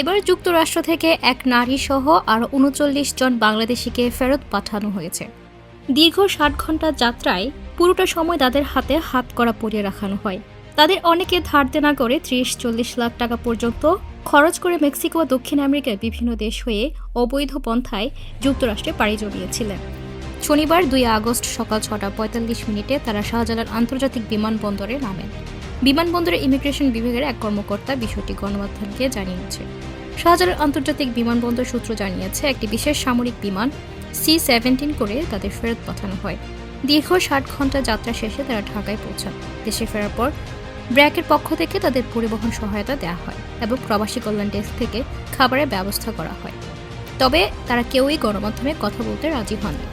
এবার যুক্তরাষ্ট্র থেকে এক নারী সহ আরও উনচল্লিশ জন বাংলাদেশিকে ফেরত পাঠানো হয়েছে। দীর্ঘ ষাট ঘণ্টা যাত্রায় পুরোটা সময় তাদের হাতে হাত করা পরিয়ে রাখানো হয়। তাদের অনেকে ধার দেনা করে ত্রিশ, চল্লিশ লাখ টাকা পর্যন্ত খরচ করে মেক্সিকো ও দক্ষিণ আমেরিকার বিভিন্ন দেশ হয়ে অবৈধ পন্থায় যুক্তরাষ্ট্রে পাড়ি জমিয়েছিলেন। শনিবার দুই আগস্ট সকাল ছটা পঁয়তাল্লিশ মিনিটে তারা শাহজালাল আন্তর্জাতিক বিমানবন্দরে নামেন। বিমানবন্দরের ইমিগ্রেশন বিভাগের এক কর্মকর্তা বিষয়টি গণমাধ্যমকে জানিয়েছে শাহজালাল আন্তর্জাতিক বিমানবন্দর সূত্র জানিয়েছে, একটি বিশেষ সামরিক বিমান সি সেভেন্টিন করে তাদের ফেরত পাঠানো হয়। দীর্ঘ ষাট ঘণ্টা যাত্রা শেষে তারা ঢাকায় পৌঁছান। দেশে ফেরার পর ব্র্যাকের পক্ষ থেকে তাদের পরিবহন সহায়তা দেওয়া হয় এবং প্রবাসী কল্যাণ ডেস্ক থেকে খাবারের ব্যবস্থা করা হয়। তবে তারা কেউই গণমাধ্যমে কথা বলতে রাজি হননি।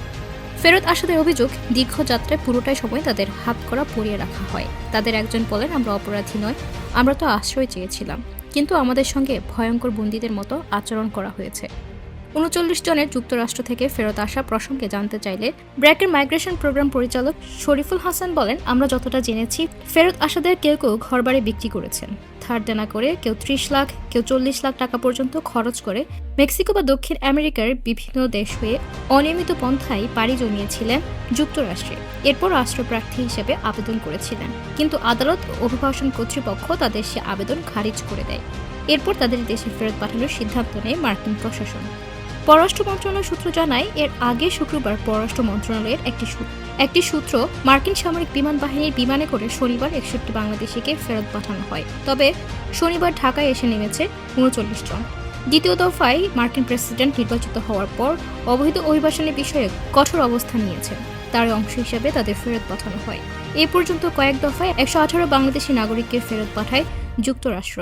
ফেরত আসাদের অভিযোগ, দীর্ঘ যাত্রায় পুরোটাই সময় তাদের হাত করা পরিয়ে রাখা হয়। তাদের একজন বলেন, আমরা অপরাধী নয় আমরা তো আশ্রয় চেয়েছিলাম। কিন্তু আমাদের সঙ্গে ভয়ঙ্কর বন্দীদের মতো আচরণ করা হয়েছে। উনচল্লিশ জনের যুক্তরাষ্ট্র থেকে ফেরত আসা প্রসঙ্গে জানতে চাইলে ব্র্যাকের মাইগ্রেশন প্রোগ্রাম পরিচালক শরীফুল হাসান বলেন, আমরা যতটা জেনেছি, ফেরত আসাদের কেউ কেউ ঘরবাড়ি বিক্রি করেছেন। ধার করে কেউ ত্রিশ লাখ, কেউ চল্লিশ লাখ টাকা পর্যন্ত খরচ করে মেক্সিকো বা দক্ষিণ আমেরিকার বিভিন্ন দেশ হয়ে অনিয়মিত পন্থায় পাড়ি জমিয়েছিলেন যুক্তরাষ্ট্রে। এরপর রাষ্ট্রপ্রার্থী হিসেবে আবেদন করেছিলেন। কিন্তু আদালত অভিবাসন কর্তৃপক্ষ তাদের সে আবেদন খারিজ করে দেয়। এরপর তাদের দেশে ফেরত পাঠানোর সিদ্ধান্ত নেয় মার্কিন প্রশাসন। পররাষ্ট্র মন্ত্রণালয় সূত্র জানায়, এর আগে শুক্রবার পররাষ্ট্র মন্ত্রণালয়ের একটি একটি সূত্র মার্কিন সামরিক বিমান বাহিনীর বিমানে করে শনিবার একষট্টি বাংলাদেশিকে ফেরত পাঠানো হয়। তবে শনিবার ঢাকায় এসে নেমেছে উনচল্লিশ জন। দ্বিতীয় দফায় মার্কিন প্রেসিডেন্ট নির্বাচিত হওয়ার পর অবৈধ অভিবাসনের বিষয়ে কঠোর অবস্থান নিয়েছেন। তার অংশ হিসেবে তাদের ফেরত পাঠানো হয়। এ পর্যন্ত কয়েক দফায় একশো আঠারো বাংলাদেশি নাগরিককে ফেরত পাঠায় যুক্তরাষ্ট্র।